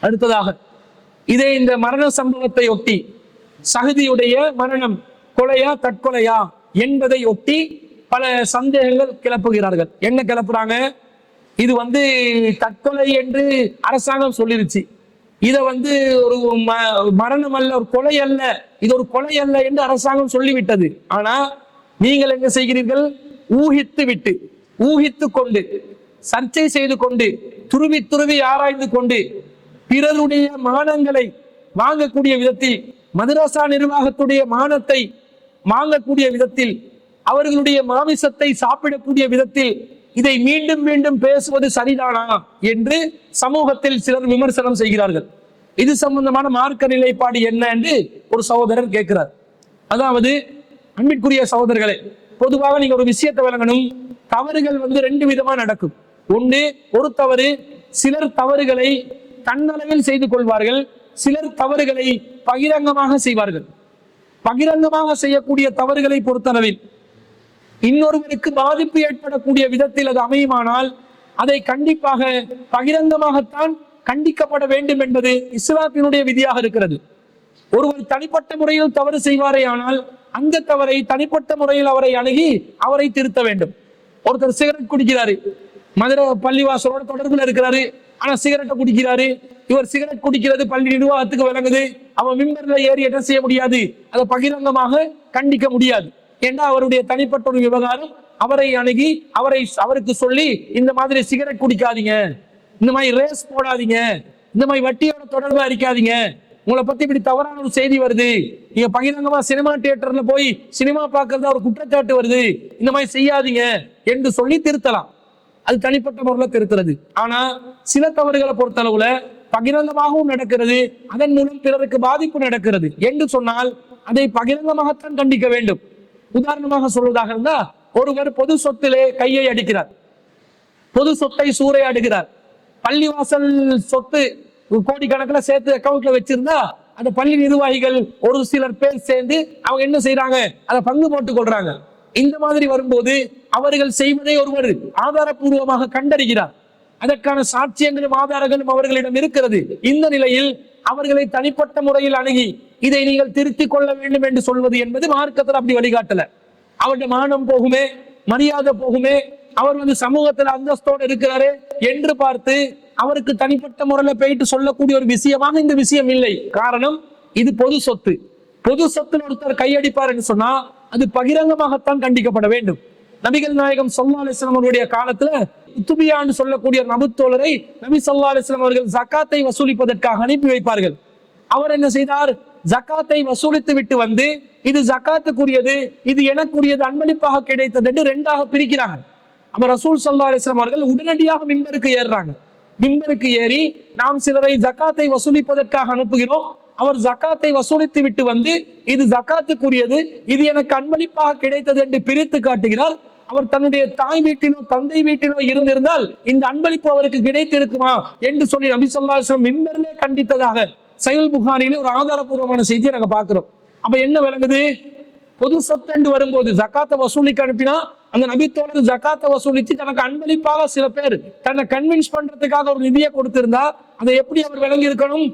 அடுத்ததாக இதே இந்த மரண சம்பவத்தை ஒட்டி சகதியுடைய மரணம் கொலையா தற்கொலையா என்பதை ஒட்டி பல சந்தேகங்கள் கிளப்புகிறார்கள். என்ன கிளப்புறாங்க? இது வந்து தற்கொலை என்று அரசாங்கம் சொல்லிருச்சு. இதை வந்து ஒரு ம- மரணம் அல்ல ஒரு கொலை அல்ல இது ஒரு கொலை அல்ல என்று அரசாங்கம் சொல்லிவிட்டது. ஆனா நீங்கள் என்ன செய்கிறீர்கள்? ஊகித்து விட்டு ஊகித்து கொண்டு சர்ச்சை செய்து கொண்டு துருவி துருவி ஆராய்ந்து கொண்டு பிறருடைய மானங்களை வாங்கக்கூடிய விதத்தில் மதரசா நிர்வாகத்துடைய மானத்தை வாங்கக்கூடிய விதத்தில் அவர்களுடைய மாமிசத்தை சாப்பிடக்கூடிய விதத்தில் இதை மீண்டும் மீண்டும் பேசுவது சரிதானா என்று சமூகத்தில் சிலர் விமர்சனம் செய்கிறார்கள். இது சம்பந்தமான மார்க்க நிலைப்பாடு என்ன என்று ஒரு சகோதரர் கேட்கிறார். அதாவது அன்பிற்குரிய சகோதரர்களே பொதுவாக நீங்க ஒரு விஷயத்தை விளங்கணும் தவறுகள் வந்து ரெண்டு விதமா நடக்கும். ஒன்று ஒரு தவறு சிலர் தவறுகளை தன்னளவில் செய்து கொள்வார்கள். சிலர் தவறுகளை பகிரங்கமாக செய்வார்கள். பகிரங்கமாக செய்யக்கூடிய தவறுகளை பொறுத்தளவில் இன்னொருவருக்கு பாதிப்பு ஏற்படக்கூடிய விதத்தில் அது அமையுமானால் அதை கண்டிப்பாக பகிரங்கமாகத்தான் கண்டிக்கப்பட வேண்டும் என்பது இஸ்லாத்தினுடைய விதியாக இருக்கிறது. ஒருவர் தனிப்பட்ட முறையில் தவறு செய்வாரே ஆனால் அந்த தவறை தனிப்பட்ட முறையில் அவரை அணுகி அவரை திருத்த வேண்டும். ஒருத்தர் சிகரெட் குடிக்கிறாரு. மதுரை பள்ளிவாசலோட தொடர்புல இருக்கிறாரு. ஆனா சிகரெட்டை குடிக்கிறாரு. இவர் சிகரெட் குடிக்கிறது பள்ளி நிர்வாகத்துக்கு விளங்குது அவன் மிம்பர்ல ஏறி என்ன செய்ய முடியாது? அதை பகிரங்கமாக கண்டிக்க முடியாது. ஏன்னா அவருடைய தனிப்பட்ட ஒரு விவகாரம்? அவரை அணுகி அவரை அவருக்கு சொல்லி இந்த மாதிரி சிகரெட் குடிக்காதீங்க. இந்த மாதிரி ரேஸ் போடாதீங்க. இந்த மாதிரி வட்டியோட தொடர்பா இருக்காதீங்க. உங்களை பத்தி இப்படி தவறான ஒரு செய்தி வருது. நீங்க பகிரங்கமா சினிமா தியேட்டர்ல போய் சினிமா பார்க்கறதா ஒரு குற்றச்சாட்டு வருது. இந்த மாதிரி செய்யாதீங்க என்று சொல்லி திருத்தலாம். அது தனிப்பட்ட முறையில் திருத்துறது. ஆனா சில தவறுகளை பொறுத்தளவுல பகிரங்கமாகவும் நடக்கிறது அதன் மூலம் பிறருக்கு பாதிப்பு நடக்கிறது. என்று சொன்னால் அதை பகிரங்கமாகத்தான் கண்டிக்க வேண்டும். உதாரணமாக சொல்வதாக இருந்தா ஒருவர் பொது சொத்திலே கையை அடிக்கிறார். பொது சொத்தை சூறையாடுகிறார் பள்ளிவாசல் சொத்து கோடிக்கணக்கில் சேர்த்து அக்கௌண்ட்ல வச்சிருந்தா அந்த பள்ளி நிர்வாகிகள் ஒரு சிலர் பேர் சேர்ந்து அவங்க என்ன செய்யறாங்க அதை பங்கு போட்டுக் கொள்றாங்க. இந்த மாதிரி வரும்போது அவர்கள் செய்வதை ஒருவர் ஆதாரப்பூர்வமாக கண்டறிகிறார். அதற்கான சாட்சியங்களும் ஆதாரங்களும் அவர்களிடம் இருக்கிறது. இந்த நிலையில் அவர்களை தனிப்பட்ட முறையில் அணுகி இதை நீங்கள் திருத்திக் கொள்ள வேண்டும் என்று சொல்வது என்பது மார்க்கத்தில் அப்படி வழிகாட்டல. அவருடைய மானம் போகுமே மரியாதை போகுமே அவர் வந்து சமூகத்துல அந்தஸ்தோடு இருக்கிறாரு என்று பார்த்து அவருக்கு தனிப்பட்ட முறையில போயிட்டு சொல்லக்கூடிய ஒரு விஷயமாக இந்த விஷயம் இல்லை. காரணம் இது பொது சொத்து. பொது சொத்துல ஒருத்தர் கையடிப்பார் என்று சொன்னா அது பகிரங்கமாகத்தான் கண்டிக்கப்பட வேண்டும். நபிகள் நாயகம் சல்லா அலிஸ்லாம் அவருடைய காலத்துல துபியான்னு சொல்லக்கூடிய நபுத்தோழரை நபி சல்லா அலிஸ்லாம் அவர்கள் ஜக்காத்தை வசூலிப்பதற்காக அனுப்பி வைப்பார்கள். அவர் என்ன செய்தார்? ஜக்காத்தை வசூலித்து விட்டு வந்து இது ஜக்காத்துக்குரியது இது எனக்குரியது அன்பளிப்பாக கிடைத்தது என்று ரெண்டாக பிரிக்கிறாங்க அப்ப ரசூல் சல்லா அலிஸ்லாம் அவர்கள் உடனடியாக மிம்பருக்கு ஏறுறாங்க. மிம்பருக்கு ஏறி நாம் சிலரை ஜக்காத்தை வசூலிப்பதற்காக அனுப்புகிறோம். அவர் ஜக்காத்தை வசூலித்து விட்டு வந்து இது ஜக்காத்துக்குரியது இது எனக்கு அன்பளிப்பாக கிடைத்தது என்று பிரித்து காட்டுகிறார். அவர் தன்னுடைய தாய் வீட்டிலோ தந்தை வீட்டிலோ இருந்திருந்தால் இந்த அன்பளிப்பு அவருக்கு கிடைத்திருக்குமா என்று சொல்லி நபி சொல்லா மிம்பரிலே கண்டித்ததாக செயல் புகாரிலே ஒரு ஆதாரபூர்வமான செய்தியை நாங்க பார்க்கிறோம். அப்ப என்ன விளங்குது? பொது சொத்தண்டு வரும்போது ஜக்காத்தை வசூலிக்க அனுப்பினா அந்த நபித்தோழர் ஜக்காத்தை வசூலித்து தனக்கு அன்பளிப்பாக சில பேர் தன்னை கன்வின்ஸ் பண்றதுக்காக ஒரு நிதியை கொடுத்திருந்தா அதை எப்படி அவர் விளங்கி இருக்கணும்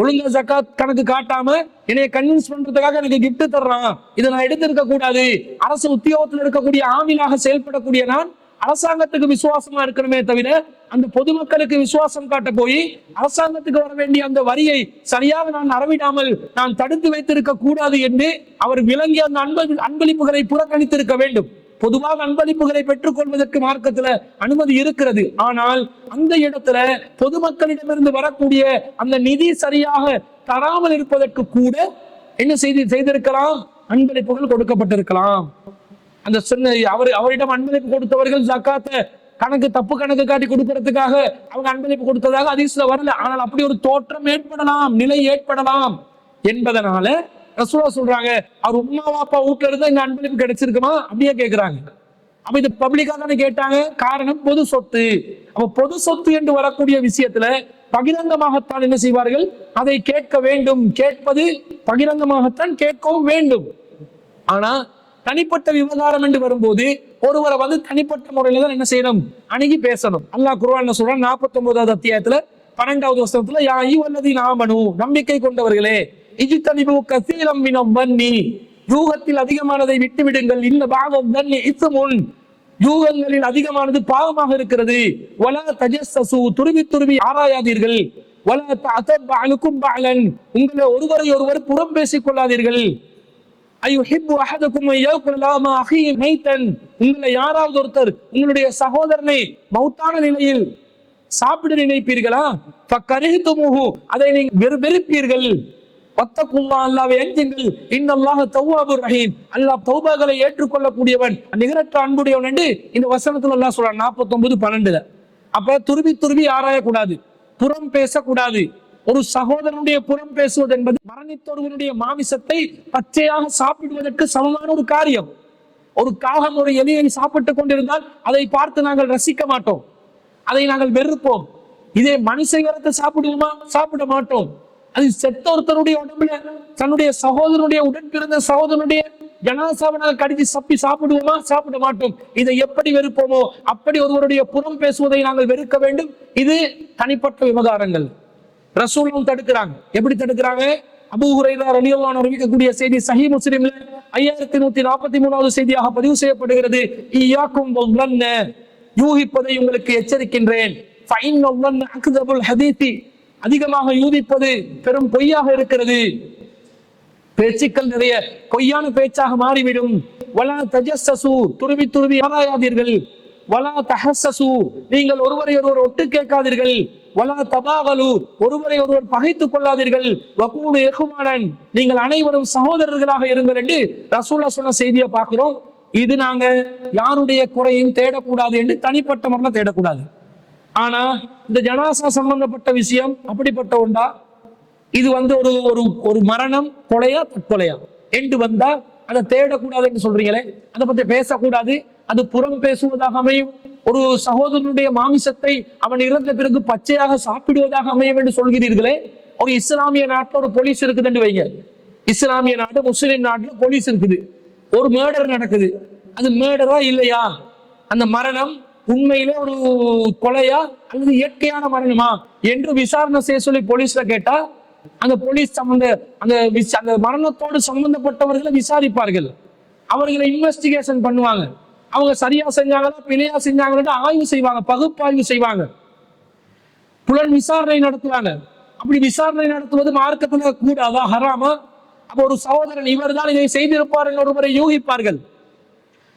ஒழுங்கா ஜக்காத் கணக்கு காட்டாம என்னைய கன்வின்ஸ் பண்றதுக்காக எனக்கு கிஃப்ட் தர்றான். இதை நான் எடுத்திருக்க கூடாது. அரசு உத்தியோகத்தில் இருக்கக்கூடிய ஆவிலாக செயல்படக்கூடிய நான் அரசாங்கத்துக்கு விசுவாசமா இருக்கணுமே தவிர அந்த பொதுமக்களுக்கு விசுவாசம் காட்ட போய் அரசாங்கத்துக்கு வர வேண்டிய அந்த வரியை சரியாக நான் அறவிடாமல் நான் தடுத்து வைத்திருக்க கூடாது என்று அவர் விளங்கிய அந்த அன்பு அன்பளிப்புகளை புறக்கணித்திருக்க வேண்டும். பொதுவாக அன்பளிப்புகளை பெற்றுக்கொள்வதற்கு மார்க்கத்துல அனுமதி இருக்கிறது. ஆனால் அந்த இடத்துல பொதுமக்களிடமிருந்து வரக்கூடிய அந்த நிதி சரியாக தராமல் இருப்பதற்கு கூட என்ன செய்தி செய்திருக்கலாம்? அன்பளிப்புகள் கொடுக்கப்பட்டிருக்கலாம். அந்த சொன்ன அவர் அவரிடம் அன்பளிப்பு கொடுத்தவர்கள் ஜக்காத்தை கணக்கு தப்பு கணக்கு காட்டி கொடுக்கறதுக்காக அவங்க அன்பளிப்பு கொடுத்ததாக அதிசல வரல. ஆனால் அப்படி ஒரு தோற்றம் ஏற்படலாம் நிலை ஏற்படலாம் என்பதனால ரசூலா சொல்றாங்க அவர் உம்மா வாப்பா வீட்டுல இருந்தா இந்த அன்பளிப்பு கிடைச்சிருக்குமா? அப்படியே கேட்கிறாங்க அப்ப இது பப்ளிக்கா தானே கேட்டாங்க. காரணம் பொது சொத்து. அப்ப பொது சொத்து என்று வரக்கூடிய விஷயத்துல பகிரங்கமாகத்தான் என்ன செய்வார்கள்? அதை கேட்க வேண்டும். கேட்பது பகிரங்கமாகத்தான் கேட்கவும் வேண்டும். ஆனா தனிப்பட்ட விவகாரம் என்று வரும்போது ஒருவரை வந்து தனிப்பட்ட முறையில தான் என்ன செய்யணும்? அணுகி பேசணும். அல்லாஹ் குருவான் சொல்றான்? நாற்பத்தி ஒன்பதாவது அத்தியாயத்துல பன்னெண்டாவது வசனத்துல யா ஐவல்லதி நாமனு நம்பிக்கை கொண்டவர்களே இஜித்தனிபு கசீரம் வினம் வன்னி. யூகத்தில் அதிகமானதை விட்டுவிடுங்கள். இந்த பாகம் வன்னி இசுமுன். யூகங்களில் அதிகமானது பாவமாக இருக்கிறது. வல தஜஸ்ஸசு துருவி துருவி ஆராயாதீர்கள். வல அனுக்கும் பாலன். உங்களை ஒருவரை ஒருவர் புறம் பேசிக் கொள்ளாதீர்கள். ஐயுஹிப்பு அஹதுக்கும் யகுலாமா அஹீ மைத்தன் உங்களை யாராவது ஒருத்தர் உங்களுடைய சகோதரனை மௌத்தான நிலையில் சாப்பிட நினைப்பீர்களா? ஃபக்கரிஹ்துமுஹு. அதை நீங்கள் வெறு வெறுப்பீர்கள். வத்தக்குல்லா அல்லாவை அஞ்சுங்கள் இன்னல்லாஹ தௌவாபு ரஹீம். அல்லாஹ் தௌபாக்களை ஏற்றுக்கொள்ளக்கூடியவன் நிகரற்ற அன்புடையவன் என்று இந்த வசனத்துல எல்லாம் சொல்றான். 49 பன்னெண்டுல. அப்ப துருவி துருவி ஆராயக்கூடாது. புறம் பேசக்கூடாது. ஒரு சகோதரனுடைய புறம் பேசுவது என்பது மரணித்தொருவனுடைய மாமிசத்தை பச்சையாக சாப்பிடுவதற்கு சமமான ஒரு காரியம். ஒரு காகம் ஒரு எலியை சாப்பிட்டுக் கொண்டிருந்தால் அதை பார்த்து நாங்கள் ரசிக்க மாட்டோம். அதை நாங்கள் வெறுப்போம். இதே மனுஷ இறத்தை சாப்பிடுவோமா? சாப்பிட மாட்டோம். அது செத்த ஒருத்தருடைய உடம்புல தன்னுடைய சகோதரனுடைய உடன் பிறந்த சகோதரனுடைய ஜனாசாவை நாங்கள் கடிச்சு சப்பி சாப்பிடுவோமா? சாப்பிட மாட்டோம். இதை எப்படி வெறுப்போமோ அப்படி ஒருவருடைய புறம் பேசுவதை நாங்கள் வெறுக்க வேண்டும். இது தனிப்பட்ட விவகாரங்கள். ரசூலும் தடுக்கிறாங்க. எப்படி தடுக்கிறாங்க? அபு ஹுரைரா ரலியல்லாஹு அறிவிக்கக்கூடிய செய்தி சஹி முஸ்லிம்ல ஐயாயிரத்தி நூத்தி நாற்பத்தி மூணாவது செய்தியாக பதிவு செய்யப்படுகிறது. ஈயாக்கும் யூகிப்பதை உங்களுக்கு எச்சரிக்கின்றேன் ஃபைன் வல்லன்ன அக்தபுல் ஹதீத்தி அதிகமாக யூதிப்பது பெரும் பொய்யாக இருக்கிறது. பேச்சுக்கள் நிறைய பொய்யான பேச்சாக மாறிவிடும். வலா தஜஸ்ஸசு துருவி துருவி ஆராயாதீர்கள். வலா தஹசசு நீங்கள் ஒருவரை ஒருவர் ஒட்டு கேட்காதீர்கள். வலா தபாகலு ஒருவரை ஒருவர் பகைத்துக் கொள்ளாதீர்கள். வகூடு எகுமானன் நீங்கள் அனைவரும் சகோதரர்களாக இருங்கள் என்று ரசூலா சொன்ன செய்தியை பார்க்கிறோம். இது நாங்க யாருடைய குறையும் தேடக்கூடாது என்று தனிப்பட்ட முறையில் தேடக்கூடாது. ஆனா இந்த ஜனாசா சம்பந்தப்பட்ட விஷயம் அப்படிப்பட்ட ஒன்றா? இது வந்து ஒரு ஒரு ஒரு மரணம் கொலையா தற்கொலையா? என்று வந்தா அதை தேடக்கூடாதுன்னு சொல்றீங்களே? அதை பத்தி பேசக்கூடாது. அது புறம் பேசுவதாக அமையும். ஒரு சகோதரனுடைய மாமிசத்தை அவன் இறந்த பிறகு பச்சையாக சாப்பிடுவதாக அமையும் என்று சொல்கிறீர்களே? ஒரு இஸ்லாமிய நாட்டில் ஒரு போலீஸ் இருக்குதுன்னு வைங்க. இஸ்லாமிய நாடு முஸ்லிம் நாட்டில் போலீஸ் இருக்குது. ஒரு மேர்டர் நடக்குது. அது மேர்டரா இல்லையா? அந்த மரணம் உண்மையிலே ஒரு கொலையா அல்லது இயற்கையான மரணமா என்று விசாரணை செய்ய சொல்லி போலீஸ்ல கேட்டா அந்த போலீஸ் சம்பந்த அந்த அந்த மரணத்தோடு சம்பந்தப்பட்டவர்களை விசாரிப்பார்கள். அவர்களை இன்வெஸ்டிகேஷன் பண்ணுவாங்க. அவங்க சரியா செஞ்சாங்களா பிழையா செஞ்சாங்கன்னு ஆய்வு செய்வாங்க பகுப்பாய்வு செய்வாங்க. புலன் விசாரணை நடத்துவாங்க. அப்படி விசாரணை நடத்துவது மார்க்கத்துல கூடாதா ஹராமா? அப்ப ஒரு சகோதரன் இவர்தான் இதை செய்திருப்பார் என்று ஒருவரை யூகிப்பார்கள்.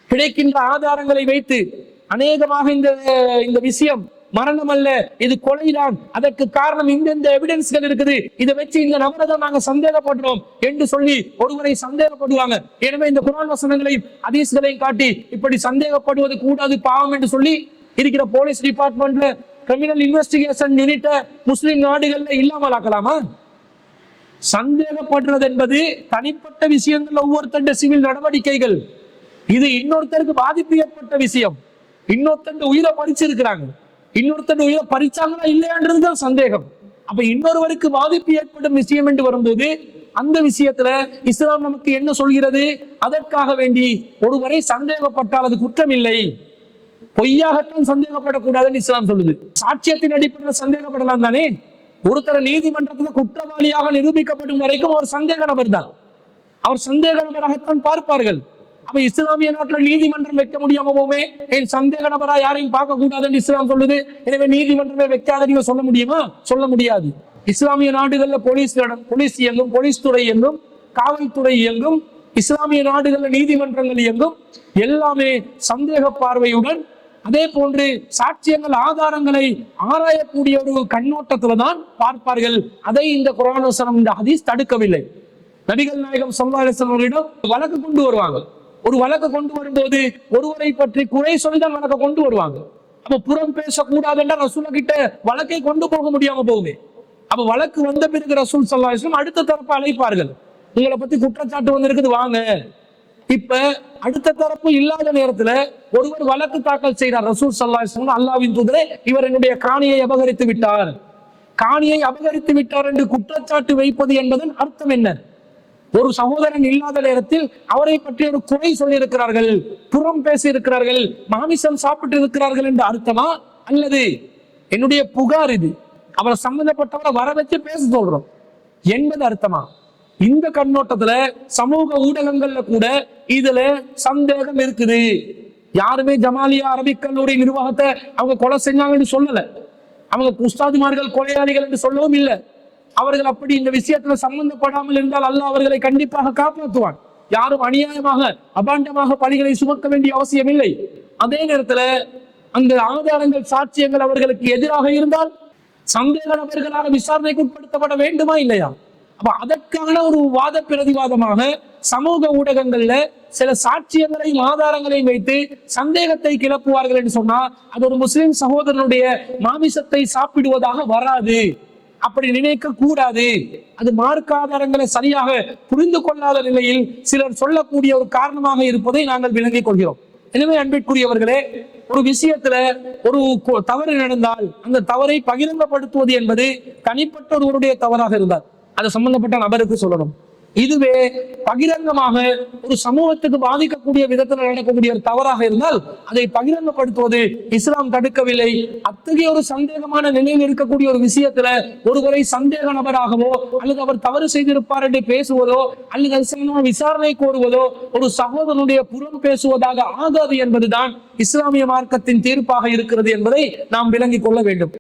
கிடைக்கின்ற ஆதாரங்களை வைத்து அநேகமாக இந்த இந்த விஷயம் மரணம் அல்ல இது கொலைதான். அதற்கு காரணம் இந்தெந்த எவிடன்ஸ்கள் இருக்குது. இதை வச்சு இந்த நபரை தான் நாங்க சந்தேகப்படுறோம் என்று சொல்லி ஒருவரை சந்தேகப்படுவாங்க. எனவே இந்த குரான் வசனங்களையும் அதீஸ்களையும் காட்டி இப்படி சந்தேகப்படுவது கூடாது பாவம் என்று சொல்லி இருக்கிற போலீஸ் டிபார்ட்மெண்ட்ல கிரிமினல் இன்வெஸ்டிகேஷன் யூனிட்ட முஸ்லிம் நாடுகள்ல இல்லாமல் ஆக்கலாமா சந்தேகப்படுறது என்பது தனிப்பட்ட விஷயங்கள் ஒவ்வொருத்தண்ட சிவில் நடவடிக்கைகள். இது இன்னொருத்தருக்கு பாதிப்பு ஏற்பட்ட விஷயம். இன்னொருத்தன் உயிரை பறிச்சிருக்கிறாங்க. இன்னொருத்தன் உயிரை பறிச்சாங்களா இல்லையான்றதுதான் சந்தேகம். அப்ப இன்னொருவருக்கு பாதிப்பு ஏற்படும் விஷயம் என்று வரும்போது அந்த விஷயத்துல இஸ்லாம் நமக்கு என்ன சொல்கிறது? அதற்காக வேண்டி ஒருவரை சந்தேகப்பட்டால் அது குற்றம் இல்லை. பொய்யாகத்தான் சந்தேகப்படக்கூடாதுன்னு இஸ்லாம் சொல்லுது. சாட்சியத்தின் அடிப்படையில் சந்தேகப்படலாம் தானே? ஒருத்தர நீதிமன்றத்துல குற்றவாளியாக நிரூபிக்கப்படும் வரைக்கும் ஒரு சந்தேக நபர் தான். அவர் சந்தேக நபராகத்தான் பார்ப்பார்கள். அப்ப இஸ்லாமிய நாட்டில் நீதிமன்றம் வைக்க முடியாம போமே என் சந்தேக நபரா யாரையும் பார்க்க கூடாதுன்னு இஸ்லாம் சொல்லுது? எனவே நீதிமன்றமே வைக்காத நீங்க சொல்ல முடியுமா? சொல்ல முடியாது. இஸ்லாமிய நாடுகள்ல போலீஸ் போலீஸ் இயங்கும் போலீஸ் துறை இயங்கும் காவல்துறை இயங்கும் இஸ்லாமிய நாடுகள்ல நீதிமன்றங்கள் இயங்கும் எல்லாமே சந்தேக பார்வையுடன் அதே போன்று சாட்சியங்கள் ஆதாரங்களை ஆராயக்கூடிய ஒரு கண்ணோட்டத்துல தான் பார்ப்பார்கள். அதை இந்த குரானோசனம் இந்த ஹதீஸ் தடுக்கவில்லை. நபிகள் நாயகம் சல்லாஹம் அவர்களிடம் வழக்கு கொண்டு வருவாங்க. ஒரு வழக்கு கொண்டு வரும்போது ஒருவரை பற்றி குறை சொல்லிதான் வழக்கை கொண்டு வருவாங்க. அப்ப புறம் பேசக்கூடாதுன்னா ரசூல கிட்ட வழக்கை கொண்டு போக முடியாம போகுமே. அப்ப வழக்கு வந்த பிறகு ரசூல் சல்லாஹம் அடுத்த தரப்பு அழைப்பார்கள். உங்களை பத்தி குற்றச்சாட்டு வந்திருக்குது வாங்க. இப்ப அடுத்த தரப்பு இல்லாத நேரத்துல ஒருவர் வழக்கு தாக்கல் செய்கிறார் ரசூல் சல்லாஹம் அல்லாவின் தூதரே இவர் என்னுடைய காணியை அபகரித்து விட்டார். காணியை அபகரித்து விட்டார் என்று குற்றச்சாட்டு வைப்பது என்பதன் அர்த்தம் என்ன? ஒரு சகோதரன் இல்லாத நேரத்தில் அவரை பற்றி ஒரு குறை சொல்லியிருக்கிறார்கள் புறம் பேசி இருக்கிறார்கள் மாமிசம் சாப்பிட்டு இருக்கிறார்கள் என்று அர்த்தமா? அல்லது என்னுடைய புகார் இது? அவரை சம்பந்தப்பட்டவரை வர வச்சு பேச சொல்றோம். என்பது அர்த்தமா? இந்த கண்ணோட்டத்துல சமூக ஊடகங்கள்ல கூட இதுல சந்தேகம் இருக்குது. யாருமே ஜமாலியா அரபிக் கல்லூரி நிர்வாகத்தை அவங்க கொலை செஞ்சாங்கன்னு சொல்லல. அவங்க உஸ்தாதுமார்கள் கொலையாளிகள் என்று சொல்லவும் இல்லை. அவர்கள் அப்படி இந்த விஷயத்துல சம்பந்தப்படாமல் இருந்தால் அல்லாஹ் அவர்களை கண்டிப்பாக காப்பாற்றுவான். யாரும் அநியாயமாக அபாண்டமாக பணிகளை சுமக்க வேண்டிய அவசியம் இல்லை. அதே நேரத்துல அந்த ஆதாரங்கள் சாட்சியங்கள் அவர்களுக்கு எதிராக இருந்தால் சந்தேக நபர்களாக விசாரணைக்கு உட்படுத்தப்பட வேண்டுமா இல்லையா? அப்ப அதற்கான ஒரு வாத பிரதிவாதமாக சமூக ஊடகங்கள்ல சில சாட்சியங்களையும் ஆதாரங்களையும் வைத்து சந்தேகத்தை கிளப்புவார்கள் என்று சொன்னா அது ஒரு முஸ்லிம் சகோதரனுடைய மாமிசத்தை சாப்பிடுவதாக வராது. அப்படி நினைக்க கூடாது. அது மார்க்க ஆதாரங்களை சரியாக புரிந்து கொள்ளாத நிலையில் சிலர் சொல்லக்கூடிய ஒரு காரணமாக இருப்பதை நாங்கள் விளங்கிக் கொள்கிறோம். எனவே அன்பிற்குரியவர்களே ஒரு விஷயத்துல ஒரு தவறு நடந்தால் அந்த தவறை பகிரங்கப்படுத்துவது என்பது தனிப்பட்ட ஒருவருடைய தவறாக இருந்தால் அது சம்பந்தப்பட்ட நபருக்கு சொல்லணும். இதுவே பகிரங்கமாக ஒரு சமூகத்துக்கு பாதிக்கக்கூடிய விதத்தில் நடக்கக்கூடிய ஒரு தவறாக இருந்தால் அதை பகிரங்கப்படுத்துவது இஸ்லாம் தடுக்கவில்லை. அத்தகைய ஒரு சந்தேகமான நிலையில் இருக்கக்கூடிய ஒரு விஷயத்துல ஒருவரை சந்தேக நபராகவோ அல்லது அவர் தவறு செய்திருப்பார் என்று பேசுவதோ அல்லது அது விசாரணை கோருவதோ ஒரு சகோதரனுடைய புறம் பேசுவதாக ஆகாது என்பதுதான் இஸ்லாமிய மார்க்கத்தின் தீர்ப்பாக இருக்கிறது என்பதை நாம் விளங்கிக் கொள்ள வேண்டும்.